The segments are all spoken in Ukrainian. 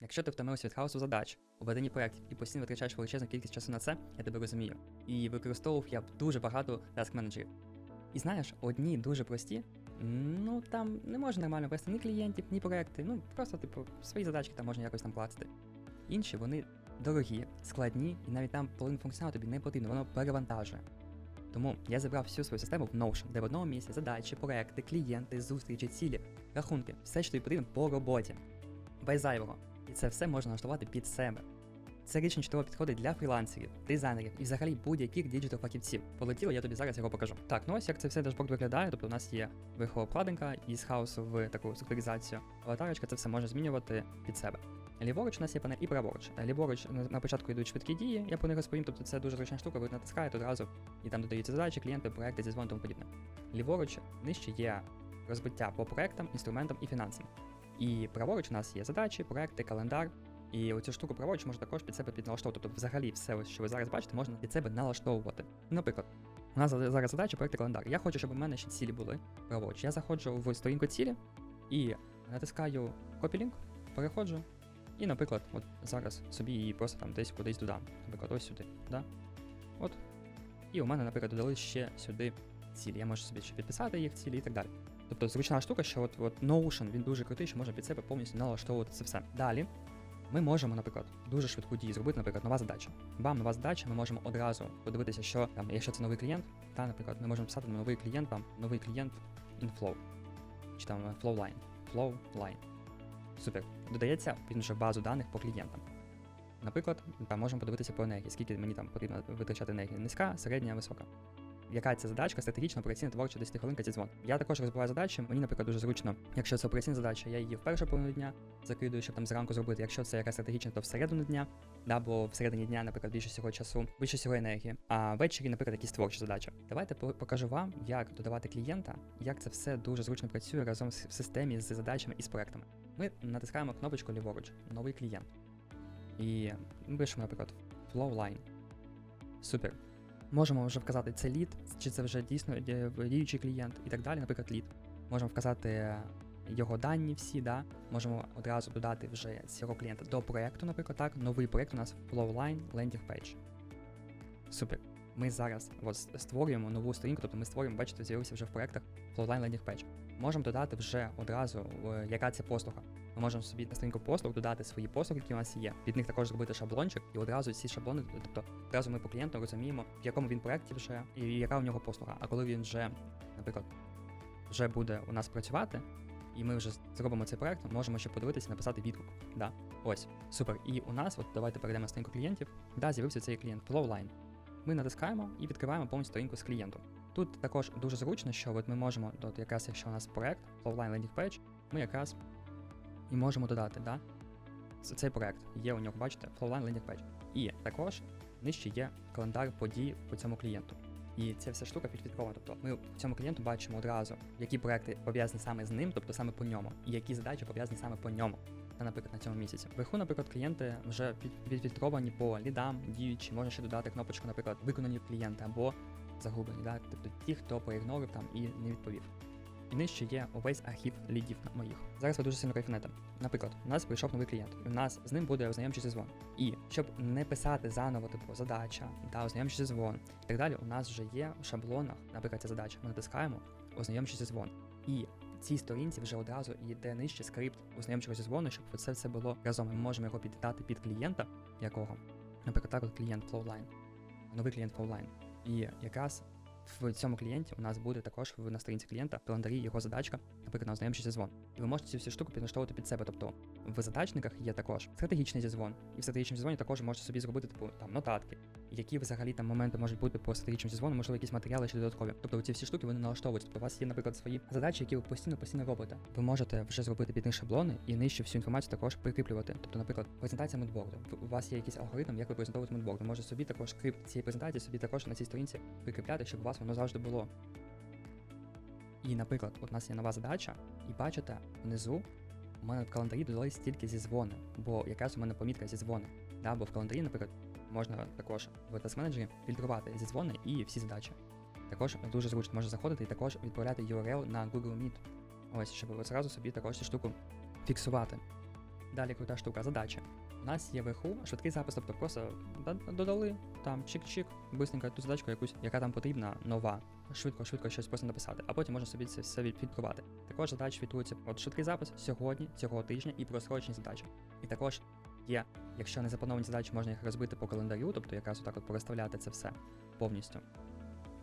Якщо ти втомився від хаосу задач у веденні проєктів і постійно витрачаєш величезну кількість часу на це, я тебе розумію. І використовував я дуже багато task менеджерів. І знаєш, одні дуже прості, ну там не можна нормально вести ні клієнтів, ні проекти, ну просто, типу, свої задачки там можна якось там платити. Інші вони дорогі, складні, і навіть там половину функціоналу тобі не потрібно, воно перевантажує. Тому я забрав всю свою систему в Notion, де в одному місці задачі, проекти, клієнти, зустрічі, цілі, рахунки, все, що тобі потрібно по роботі. Без зайвого. І це все можна налаштувати під себе. Це рішення чудово підходить для фрілансерів, дизайнерів і взагалі будь-яких діджитал фахівців. Полетіло, я тобі зараз його покажу. Так, ну ось як це все дашборд виглядає. Тобто у нас є верхова обкладинка із хаосу в таку структуризацію. Аватарочка це все може змінювати під себе. Ліворуч у нас є панель і праворуч. Ліворуч на початку йдуть швидкі дії, я про них розповім, тобто це дуже зручна штука, ви натискаєте одразу, і там додаються задачі, клієнти, проекти, зізвон, тому подібне. Ліворуч нижче є розбиття по проектам, інструментам і фінансам. І праворуч у нас є задачі, проекти, календар. І оцю штуку праворуч можна також під себе підналаштовувати. Тобто, взагалі, все, що ви зараз бачите, можна під себе налаштовувати. Наприклад, у нас зараз задача проекти календар. Я хочу, щоб у мене ще цілі були праворуч. Я заходжу в сторінку цілі і натискаю Link, переходжу. І, наприклад, от зараз собі її просто там десь кудись додам. Наприклад, ось сюди. Да? От. І у мене, наприклад, додали ще сюди цілі. Я можу собі ще підписати їх цілі і так далі. Тобто зручна штука, що от, от Notion, він дуже крутий, що можна під себе повністю налаштовувати це все. Далі ми можемо, наприклад, дуже швидку дію зробити, наприклад, нова задача. Бам, нова задача, ми можемо одразу подивитися, що там, якщо це новий клієнт, та, наприклад, ми можемо писати новий клієнт, там, новий клієнт InFlow. Чи там е, Flowline. Flowline. Супер. Додається вже базу даних по клієнтам. Наприклад, там можемо подивитися по енергії, скільки мені там потрібно витрачати енергії. Низька, середня, висока. Яка це задачка, стратегічна операційна творча 10 хвилинка зі дзвон. Я також розбиваю задачі. Мені, наприклад, дуже зручно, якщо це операційна задача, я її в першу половину дня закидую, щоб там зранку зробити. Якщо це якась стратегічна, то всередину дня, да, бо всередині дня, наприклад, більше всього часу, більше всього енергії. А ввечері, наприклад, якісь творчі задачі. Давайте покажу вам, як додавати клієнта, як це все дуже зручно працює разом в системі з задачами і з проектами. Ми натискаємо кнопочку ліворуч, новий клієнт. І пишемо, наприклад, Flowline. Супер. Можемо вже вказати, це лід, чи це вже дійсно діючий клієнт і так далі, наприклад, лід. Можемо вказати е, його дані всі, да. можемо одразу додати вже цього клієнта до проєкту, наприклад, так. Новий проєкт у нас Flowline Landing Page. Супер. Ми зараз от створюємо нову сторінку, тобто ми створюємо, бачите, з'явився вже в проєктах Flowline Landing Page. Можемо додати вже одразу, е, яка це послуга. Ми можемо собі на сторінку послуг додати свої послуги, які у нас є. Під них також зробити шаблончик, і одразу ці шаблони, тобто одразу ми по клієнту розуміємо, в якому він проєкті вже і яка у нього послуга. А коли він вже, наприклад, вже буде у нас працювати, і ми вже зробимо цей проект, можемо ще подивитися, написати відгук. Да. Ось, супер. І у нас, от давайте перейдемо на сторінку клієнтів. Да, з'явився цей клієнт Flowline. Ми натискаємо і відкриваємо повністю сторінку з клієнтом. Тут також дуже зручно, що от ми можемо, от якраз якщо у нас проект, Flowline Landing Page, ми якраз і можемо додати, да? Цей проект є у нього, бачите, Flowline Landing Page. І також нижче є календар подій по цьому клієнту. І ця вся штука підфільтрована. Тобто ми в цьому клієнту бачимо одразу, які проекти пов'язані саме з ним, тобто саме по ньому, і які задачі пов'язані саме по ньому. Та, наприклад, на цьому місяці. Вверху, наприклад, клієнти вже підфільтровані по лідам, діючі, можна ще додати кнопочку, наприклад, виконані клієнти або загублені, да? тобто ті, хто проігнорив там і не відповів. І нижче є увесь архів лідів моїх. Зараз ви дуже сильно кайфанете. Наприклад, у нас прийшов новий клієнт, і у нас з ним буде ознайомчий дзвон. І щоб не писати заново, типу, задача та ознайомчий дзвон і так далі, у нас вже є в шаблонах, наприклад, ця задача. Ми натискаємо ознайомчий дзвон. І цій сторінці вже одразу йде нижче скрипт ознайомчого дзвону, щоб це все було разом. Ми можемо його піддати під клієнта, якого, наприклад, так клієнт Flowline, новий клієнт Flowline. І якраз в цьому клієнті у нас буде також на сторінці клієнта календарі його задачка, наприклад, на ознайомчий зізвон. І ви можете цю всю штуку підлаштовувати під себе. Тобто в задачниках є також стратегічний зізвон, і в стратегічному зізвоні також можете собі зробити типу там нотатки, які взагалі там моменти можуть бути по стратегічному зізвону, можливо, якісь матеріали ще додаткові. Тобто ці всі штуки вони налаштовуються. Тобто у вас є, наприклад, свої задачі, які ви постійно постійно робите. Ви можете вже зробити під них шаблони і нижче всю інформацію також прикріплювати. Тобто, наприклад, презентація мудборду. У вас є якийсь алгоритм, як ви презентовуєте мудборд. Ви можете собі також скрипт цієї презентації собі також на цій сторінці прикріпляти, щоб у вас воно завжди було. І, наприклад, от у нас є нова задача, і бачите, внизу у мене в календарі додались тільки зі дзвони, бо якраз у мене помітка зі дзвони. Да, бо в календарі, наприклад, можна також в task менеджері фільтрувати зі дзвони і всі задачі. Також дуже зручно можна заходити і також відправляти URL на Google Meet. Ось, щоб ви зразу собі також цю штуку фіксувати. Далі крута штука, задача. У нас є вверху швидкий запис, тобто просто додали там чик-чик, бистренько ту задачку якусь, яка там потрібна, нова. Швидко, швидко щось просто написати, а потім можна собі це все відфільтрувати. Також задачі фільтруються от швидкий запис сьогодні, цього тижня і просрочені задачі. І також є, якщо не заплановані задачі, можна їх розбити по календарю, тобто якраз отак от переставляти це все повністю.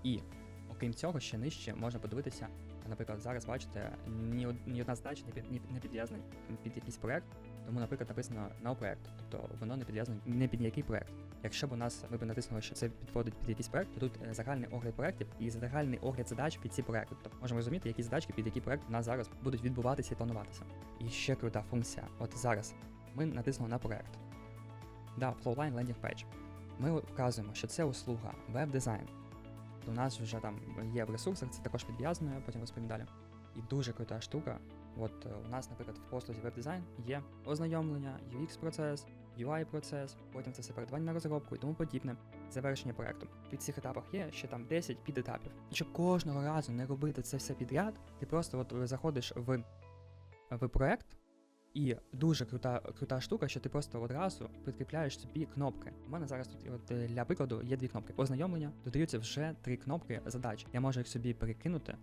І окрім цього, ще нижче можна подивитися, наприклад, зараз бачите, ні, ні одна задача не, під, ні- не підв'язана під якийсь проект, тому, наприклад, написано на проект, тобто воно не підв'язано не під який проект. Якщо б у нас ми б натиснули, що це підходить під якийсь проект, то тут е, загальний огляд проектів і загальний огляд задач під ці проекти. Тобто можемо розуміти, які задачки під який проект у нас зараз будуть відбуватися і плануватися. І ще крута функція. От зараз ми натиснули на проект. Да, Flowline Landing Page. Ми вказуємо, що це услуга веб-дизайн. У нас вже там є в ресурсах, це також підв'язано, потім розповім далі. І дуже крута штука. От е, у нас, наприклад, в послузі веб-дизайн є ознайомлення, UX-процес, UI-процес, потім це все передавання на розробку і тому подібне, завершення проекту. Під цих етапах є ще там 10 підетапів. І щоб кожного разу не робити це все підряд, ти просто от заходиш в, в проект, і дуже крута, крута штука, що ти просто одразу підкріпляєш собі кнопки. У мене зараз тут от, е, для прикладу є дві кнопки. Ознайомлення, додаються вже три кнопки задач. Я можу їх собі перекинути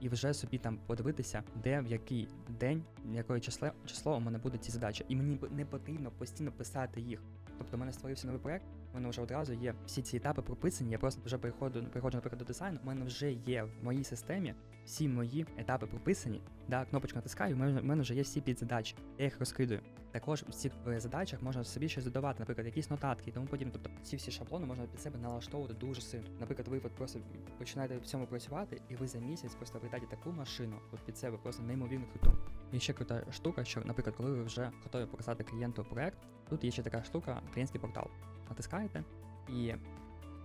і вже собі там подивитися, де в який день, якої число, число у мене будуть ці задачі. І мені не потрібно постійно писати їх. Тобто, у мене створився новий проект, у мене вже одразу є всі ці етапи прописані. Я просто вже переходжу, переходжу наприклад, до дизайну. У мене вже є в моїй системі всі мої етапи прописані. Да, кнопочку натискаю, у в мене вже є всі підзадачі. Я їх розкидую. Також в цих задачах можна собі щось додавати, наприклад, якісь нотатки і тому подібне. Тобто ці всі шаблони можна під себе налаштовувати дуже сильно. Наприклад, ви от просто починаєте в цьому працювати, і ви за місяць просто обретаєте таку машину от під себе, просто неймовірно круту. І ще крута штука, що, наприклад, коли ви вже готові показати клієнту проект, тут є ще така штука, клієнтський портал. Натискаєте і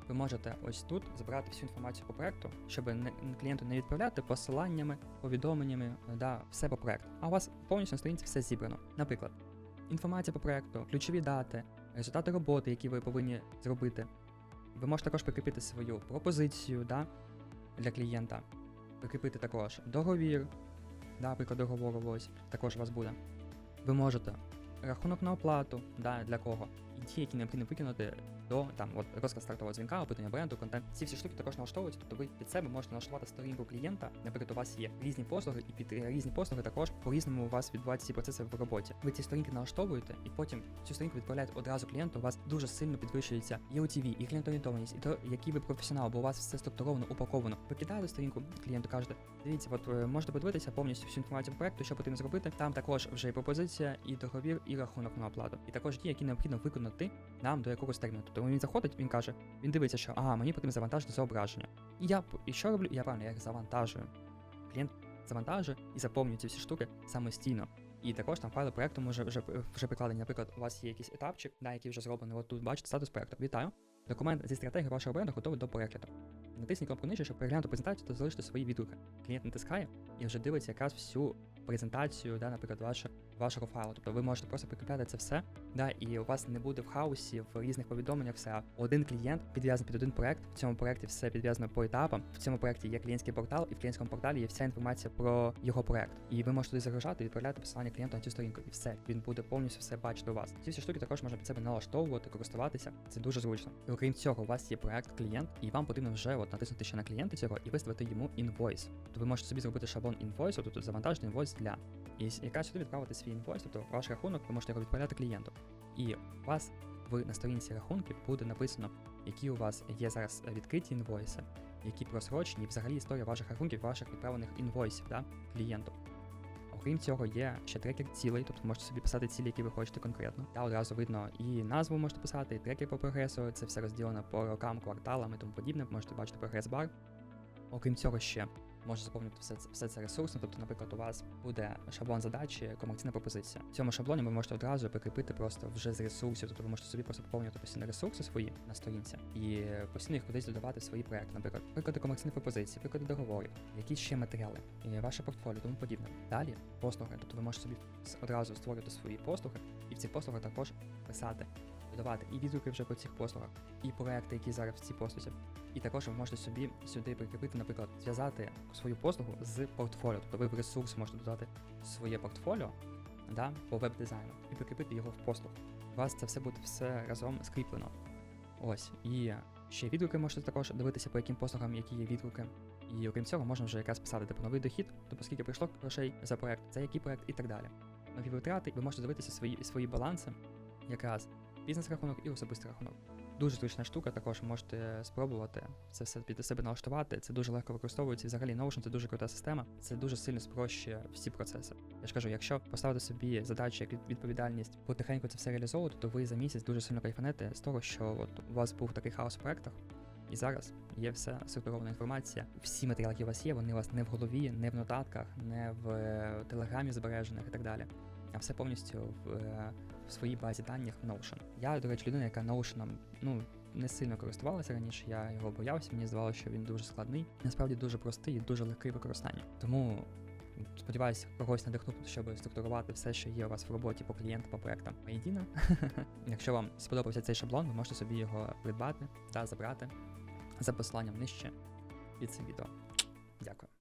ви можете ось тут збирати всю інформацію по проекту, щоб не, клієнту не відправляти посиланнями, повідомленнями, да, все по проекту. А у вас повністю на сторінці все зібрано. Наприклад, інформація по проекту, ключові дати, результати роботи, які ви повинні зробити. Ви можете також прикріпити свою пропозицію да, для клієнта, прикріпити також договір, да, приклад договору ось також у вас буде. Ви можете рахунок на оплату, да, для кого, і ті, які необхідно викинути до там, от, розказ стартового дзвінка, опитання бренду, контент. Ці всі штуки також налаштовуються, тобто ви під себе можете налаштувати сторінку клієнта. Наприклад, у вас є різні послуги, і під різні послуги також по-різному у вас відбуваються ці процеси в роботі. Ви ці сторінки налаштовуєте, і потім цю сторінку відправляєте одразу клієнту. У вас дуже сильно підвищується і OTV, і клієнтоорієнтованість, і то, який ви професіонал, бо у вас все структуровано, упаковано. Ви кидаєте сторінку клієнту, кажете, дивіться, от е, можете подивитися повністю всю інформацію проекту, що потрібно зробити. Там також вже і пропозиція, і договір, і рахунок на оплату. І також ті, які необхідно виконати нам до якогось терміну. Тобто він заходить, він каже, він дивиться, що ага, мені потрібно завантажити зображення. І я і що роблю? Я правильно, я їх завантажую. Клієнт завантажує і заповнює ці всі штуки самостійно. І також там файли проекту може вже вже прикладені. Наприклад, у вас є якийсь етапчик, да, який вже зроблений. От тут бачите статус проекту. Вітаю. Документ зі стратегією вашого бренду готовий до перегляду. Натисніть кнопку нижче, щоб переглянути презентацію та залишити свої відгуки. Клієнт натискає і вже дивиться якраз всю презентацію, да, наприклад, ваше, вашого файлу. Тобто ви можете просто прикріпляти це все, да, і у вас не буде в хаосі, в різних повідомленнях все. Один клієнт підв'язаний під один проект. В цьому проекті все підв'язано по етапам. В цьому проекті є клієнтський портал, і в клієнтському порталі є вся інформація про його проект. І ви можете туди загружати і відправляти посилання клієнту на цю сторінку. І все, він буде повністю все бачити у вас. Ці всі штуки також можна під себе налаштовувати, користуватися. Це дуже зручно. І окрім цього, у вас є проект клієнт, і вам потрібно вже от натиснути ще на клієнта цього і виставити йому інвойс. Тобто ви можете собі зробити шаблон інвойсу, тобто завантажити інвойс для. І якраз сюди відправити свій інвойс, тобто ваш рахунок, ви можете його відправляти клієнту. І у вас в на сторінці рахунків буде написано, які у вас є зараз відкриті інвойси, які просрочені, і взагалі історія ваших рахунків, ваших відправлених інвойсів да, клієнту. Окрім цього, є ще трекер цілей, тобто можете собі писати цілі, які ви хочете конкретно. Та одразу видно і назву можете писати, і трекер по прогресу. Це все розділено по рокам, кварталам і тому подібне. Можете бачити прогрес-бар. Окрім цього, ще можна заповнити все це, все це ресурсно. Тобто, наприклад, у вас буде шаблон задачі, комерційна пропозиція. В цьому шаблоні ви можете одразу прикріпити просто вже з ресурсів. Тобто ви можете собі просто поповнювати постійно ресурси свої на сторінці і постійно їх кудись додавати в свої проекти. Наприклад, приклади комерційних пропозицій, приклади договорів, якісь ще матеріали, і ваше портфоліо, тому подібне. Далі послуги. Тобто ви можете собі одразу створювати свої послуги, і в цих послугах також писати. Додавати і відгуки вже по цих послугах, і проекти, які зараз в цій послузі. І також ви можете собі сюди прикріпити, наприклад, зв'язати свою послугу з портфоліо. Тобто ви в ресурс можете додати своє портфоліо да, по веб-дизайну і прикріпити його в послуг. У вас це все буде все разом скріплено. Ось. І ще відгуки можете також дивитися, по яким послугам, які є відгуки. І окрім цього, можна вже якраз писати типу новий дохід, тобто скільки прийшло грошей за проект, це який проект і так далі. Нові витрати, ви можете дивитися свої, свої баланси, якраз бізнес-рахунок і особистий рахунок. Дуже зручна штука, також можете спробувати це все під себе налаштувати. Це дуже легко використовується. І взагалі Notion це дуже крута система. Це дуже сильно спрощує всі процеси. Я ж кажу, якщо поставити собі задачу як відповідальність потихеньку це все реалізовувати, то ви за місяць дуже сильно кайфанете з того, що от у вас був такий хаос у проектах. І зараз є все структурована інформація. Всі матеріали, які у вас є, вони у вас не в голові, не в нотатках, не в е, телеграмі збережених і так далі. Все повністю в, е, в своїй базі даних Notion. Я, до речі, людина, яка Notion, ну, не сильно користувалася раніше, я його боявся, мені здавалося, що він дуже складний. Насправді дуже простий і дуже легкий в використанні. Тому сподіваюся, когось надихнути, щоб структурувати все, що є у вас в роботі по клієнтам, по проектам Єдино. Якщо вам сподобався цей шаблон, ви можете собі його придбати та забрати за посиланням нижче під цим відео. Дякую.